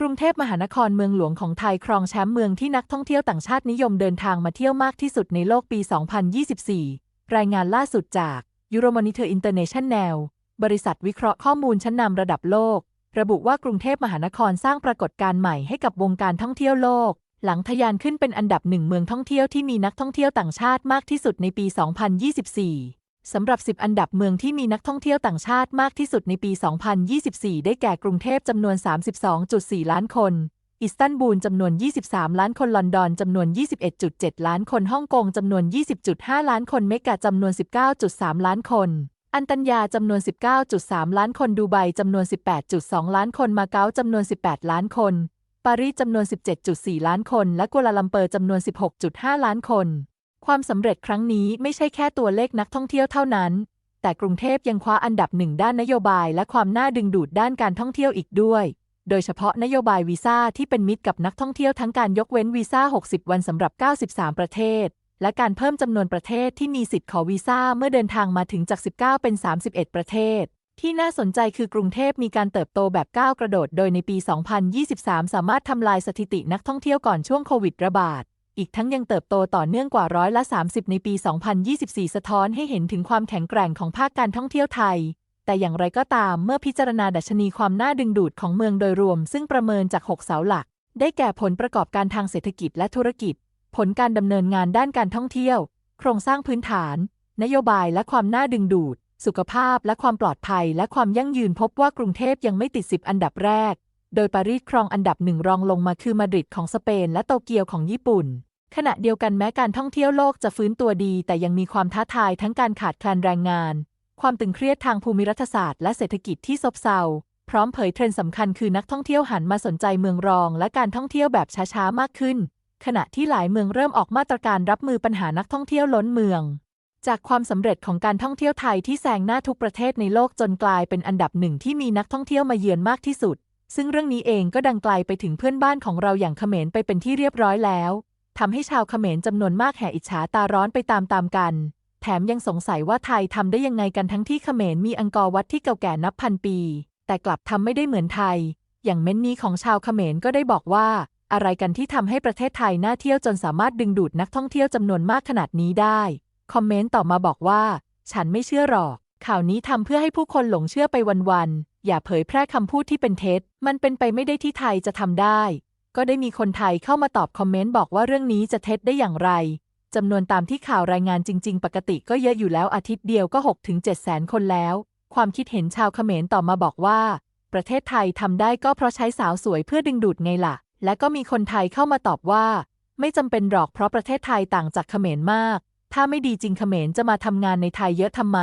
กรุงเทพมหานครเมืองหลวงของไทยครองแชมป์เมืองที่นักท่องเที่ยวต่างชาตินิยมเดินทางมาเที่ยวมากที่สุดในโลกปี 2024 รายงานล่าสุดจาก Euromonitor International บริษัทวิเคราะห์ข้อมูลชั้นนำระดับโลก ระบุว่ากรุงเทพมหานครสร้างปรากฏการณ์ใหม่ให้กับวงการท่องเที่ยวโลก หลังทะยานขึ้นเป็นอันดับหนึ่งเมืองท่องเที่ยวที่มีนักท่องเที่ยวต่างชาติมากที่สุดในปี 2024 สำหรับ 10 อันดับเมืองที่มีนักท่องเที่ยวต่างชาติมากที่สุดในปี 2024 ได้แก่กรุงเทพจำนวน 32.4 ล้านคน อิสตันบูลจำนวน 23 ล้านคน ลอนดอนจำนวน 21.7 ล้านคน ฮ่องกงจำนวน 20.5 ล้านคน เมกาจำนวน 19.3 ล้านคน อันตัญญาจำนวน 19.3 ล้านคน ดูไบจำนวน 18.2 ล้านคน มาเก๊าจำนวน 18 ล้านคน ปารีสจำนวน 17.4 ล้านคน และกัวลาลัมเปอร์จำนวน 16.5 ล้านคน ความสำเร็จครั้งนี้ไม่ใช่แค่ตัวเลขนักท่องเที่ยวเท่านั้น แต่กรุงเทพยังคว้าอันดับหนึ่งด้านนโยบายและความน่าดึงดูดด้านการท่องเที่ยวอีกด้วย โดยเฉพาะนโยบายวีซ่าที่เป็นมิตรกับนักท่องเที่ยวทั้งการยกเว้นวีซ่า 60 วันสำหรับ 93 ประเทศ และการเพิ่มจำนวนประเทศที่มีสิทธิ์ขอวีซ่าเมื่อเดินทางมาถึงจาก 19 เป็น 31 ประเทศที่น่าสนใจคือกรุงเทพมีการเติบโตแบบก้าวกระโดด โดยในปี 2023 สามารถทำลายสถิตินักท่องเที่ยวก่อนช่วงโควิดระบาด อีกทั้งยังเติบโตต่อเนื่องกว่าร้อยละ 30 ในปี 2024 สะท้อนให้เห็นถึงความแข็งแกร่งของภาคการท่องเที่ยวไทย แต่อย่างไรก็ตามเมื่อพิจารณาดัชนีความน่าดึงดูดของเมืองโดยรวม ซึ่งประเมินจาก 6 เสาหลัก ได้แก่ผลประกอบการทางเศรษฐกิจและธุรกิจ ผลการดำเนินงานด้านการท่องเที่ยว โครงสร้างพื้นฐาน นโยบายและความน่าดึงดูด สุขภาพและความปลอดภัย และความยั่งยืนพบว่ากรุงเทพยังไม่ติด 10 อันดับแรก โดยปารีสครองอันดับหนึ่งรองลงมาคือมาดริดของสเปนและโตเกียวของญี่ปุ่น ขณะเดียวกันแม้การท่องเที่ยวโลกจะฟื้นตัวดี แต่ยังมีความท้าทายทั้งการขาดแคลนแรงงาน ความตึงเครียดทางภูมิรัฐศาสตร์และเศรษฐกิจที่ซบเซา พร้อมเผยเทรนด์สำคัญคือนักท่องเที่ยวหันมาสนใจเมืองรอง และการท่องเที่ยวแบบช้าๆมากขึ้น ขณะที่หลายเมืองเริ่มออกมาตรการรับมือปัญหานักท่องเที่ยวล้นเมือง จากความสำเร็จของการท่องเที่ยวไทยที่แซงหน้าทุกประเทศในโลกจนกลายเป็นอันดับหนึ่งที่มีนักท่องเที่ยวมาเยือนมากที่สุด ซึ่งเรื่องนี้เองก็ดังไกลไปถึงเพื่อนบ้านของเราอย่างเขมรไปเป็นที่เรียบร้อยแล้ว ทำให้ชาวเขมรจำนวนมากแห่อิจฉาตาร้อนไปตามๆกัน แถมยังสงสัยว่าไทยทำได้ยังไงกันทั้งที่เขมรมีอังกอร์วัดที่เก่าแก่นับพันปี แต่กลับทำไม่ได้เหมือนไทย อย่างเม้นนี้ของชาวเขมรก็ได้บอกว่า อะไรกันที่ทำให้ประเทศไทยน่าเที่ยวจนสามารถดึงดูดนักท่องเที่ยวจำนวนมากขนาดนี้ได้ คอมเมนต์ต่อมาบอกว่า ฉันไม่เชื่อหรอก ข่าวนี้ทำเพื่อให้ผู้คนหลงเชื่อไปวันๆอย่าเผยแพร่คำพูดที่เป็นเท็จ มันเป็นไปไม่ได้ที่ไทยจะทำได้ ก็ได้มีคนไทยเข้ามาตอบคอมเมนต์บอกว่าเรื่องนี้จะเท็จได้อย่างไรจำนวนตามที่ข่าวรายงานจริง ๆ ปกติก็เยอะอยู่แล้วอาทิตย์เดียวก็6ถึง7แสนคนแล้ว ความคิดเห็นชาวเขมรต่อมาบอกว่า ประเทศไทยทำได้ก็เพราะใช้สาวสวยเพื่อดึงดูดไงล่ะ และก็มีคนไทยเข้ามาตอบว่า ไม่จำเป็นหรอกเพราะประเทศไทยต่างจากเขมรมาก ถ้าไม่ดีจริงเขมรจะมาทำงานในไทยเยอะทำไม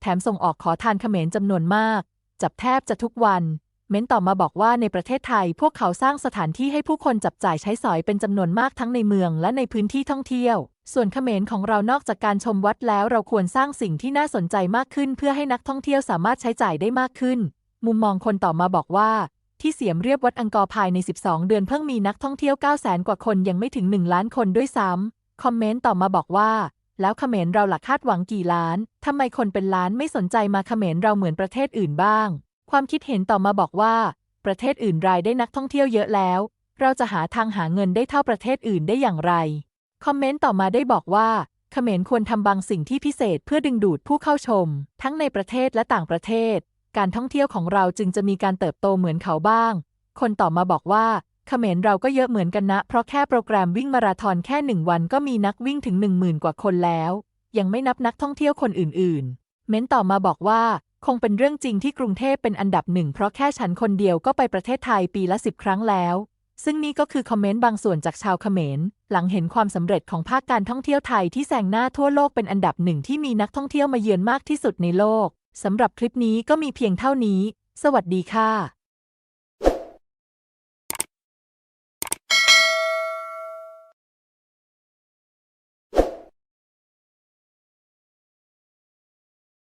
แถมส่งออกขอทานเขมรจำนวนมาก จับแทบจะทุกวัน เม้นต่อมาบอกว่าในประเทศไทย พวกเขาสร้างสถานที่ให้ผู้คนจับจ่ายใช้สอยเป็นจำนวนมากทั้งในเมืองและในพื้นที่ท่องเที่ยว ส่วนเขมรของเรานอกจากการชมวัดแล้ว เราควรสร้างสิ่งที่น่าสนใจมากขึ้น เพื่อให้นักท่องเที่ยวสามารถใช้จ่ายได้มากขึ้น มุมมองคนต่อมาบอกว่า ที่เสียมเรียบวัดอังกอร์ภายใน 12 เดือนเพิ่งมีนักท่องเที่ยว 9 0 0 0 0 0กว่าคนยังไม่ถึง 1 ล้านคนด้วยซ้ำคอมเมนต์ต่อมาบอกว่าแล้วเขมรเราหลักคาดหวังกี่ล้าน ทำไมคนเป็นล้านไม่สนใจมาเขมรเราเหมือนประเทศอื่นบ้าง ความคิดเห็นต่อมาบอกว่า ประเทศอื่นรายได้นักท่องเที่ยวเยอะแล้ว เราจะหาทางหาเงินได้เท่าประเทศอื่นได้อย่างไร คอมเมนต์ต่อมาได้บอกว่าเขมรควรทำบางสิ่งที่พิเศษเพื่อดึงดูดผู้เข้าชม ทั้งในประเทศและต่างประเทศ การท่องเที่ยวของเราจึงจะมีการเติบโตเหมือนเขาบ้าง คนต่อมาบอกว่าเขมรเราก็เยอะเหมือนกันนะ เพราะแค่โปรแกรมวิ่งมาราธอนแค่หนึ่งวันก็มีนักวิ่งถึงหนึ่งหมื่นกว่าคนแล้ว ยังไม่นับนักท่องเที่ยวคนอื่นๆ เม้นต่อมาบอกว่า คงเป็นเรื่องจริงที่กรุงเทพเป็นอันดับหนึ่งเพราะแค่ฉันคนเดียวก็ไปประเทศไทยปีละสิบครั้งแล้ว ซึ่งนี่ก็คือคอมเมนต์บางส่วนจากชาวเขมร หลังเห็นความสำเร็จของภาคการท่องเที่ยวไทยที่แซงหน้าทั่วโลกเป็นอันดับหนึ่งที่มีนักท่องเที่ยวมาเยือนมากที่สุดในโลกสำหรับคลิปนี้ก็มีเพียงเท่านี้ สวัสดีค่ะ